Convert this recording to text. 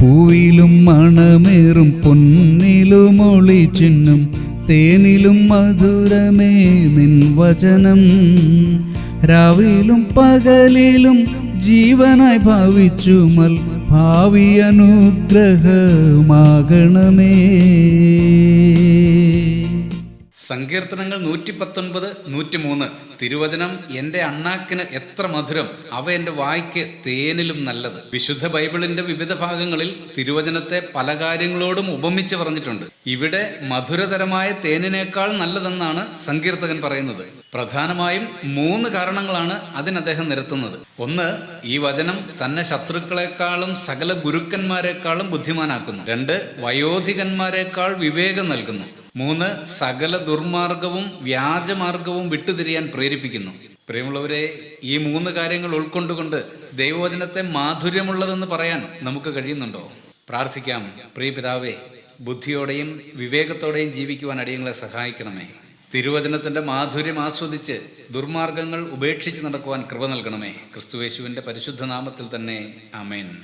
പൂവിലും മണമേറും പൊന്നിലും ഒളിച്ചിന്നും തേനിലും മധുരമേ നിൻ വചനം. രാവിലും പകലിലും ജീവനായി ഭാവിച്ചു മൽ ഭാവി അനുഗ്രഹമാകണമേ. സങ്കീർത്തനങ്ങൾ നൂറ്റി പത്തൊൻപത് നൂറ്റി മൂന്ന് തിരുവചനം എന്റെ അണ്ണാക്കിന് എത്ര മധുരം അവ എന്റെ വായ്ക്ക് തേനിലും നല്ലത്. വിശുദ്ധ ബൈബിളിന്റെ വിവിധ ഭാഗങ്ങളിൽ തിരുവചനത്തെ പല കാര്യങ്ങളോടും ഉപമിച്ച് പറഞ്ഞിട്ടുണ്ട്. ഇവിടെ മധുരതരമായ തേനിനേക്കാൾ നല്ലതെന്നാണ് സങ്കീർത്തകൻ പറയുന്നത്. പ്രധാനമായും മൂന്ന് കാരണങ്ങളാണ് അതിന് അദ്ദേഹം നിരത്തുന്നത്. ഒന്ന് ഈ വചനം തന്നെ ശത്രുക്കളെക്കാളും സകല ഗുരുക്കന്മാരെക്കാളും ബുദ്ധിമാനാക്കുന്നു. രണ്ട് വയോധികന്മാരെക്കാൾ വിവേകം നൽകുന്നു. മൂന്ന് സകല ദുർമാർഗവും വ്യാജമാർഗവും വിട്ടുതിരിയാൻ പ്രേരിപ്പിക്കുന്നു. പ്രിയമുള്ളവരെ ഈ മൂന്ന് കാര്യങ്ങൾ ഉൾക്കൊണ്ടുകൊണ്ട് ദൈവവചനത്തെ മാധുര്യമുള്ളതെന്ന് പറയാൻ നമുക്ക് കഴിയുന്നുണ്ടോ? പ്രാർത്ഥിക്കാം. പ്രിയ പിതാവേ ബുദ്ധിയോടെയും വിവേകത്തോടെയും ജീവിക്കുവാൻ അടിയങ്ങളെ സഹായിക്കണമേ. തിരുവചനത്തിന്റെ മാധുര്യം ആസ്വദിച്ച് ദുർമാർഗങ്ങൾ ഉപേക്ഷിച്ച് നടക്കുവാൻ കൃപ നൽകണമേ. ക്രിസ്തുവേശുവിന്റെ പരിശുദ്ധ നാമത്തിൽ തന്നെ. അമേൻ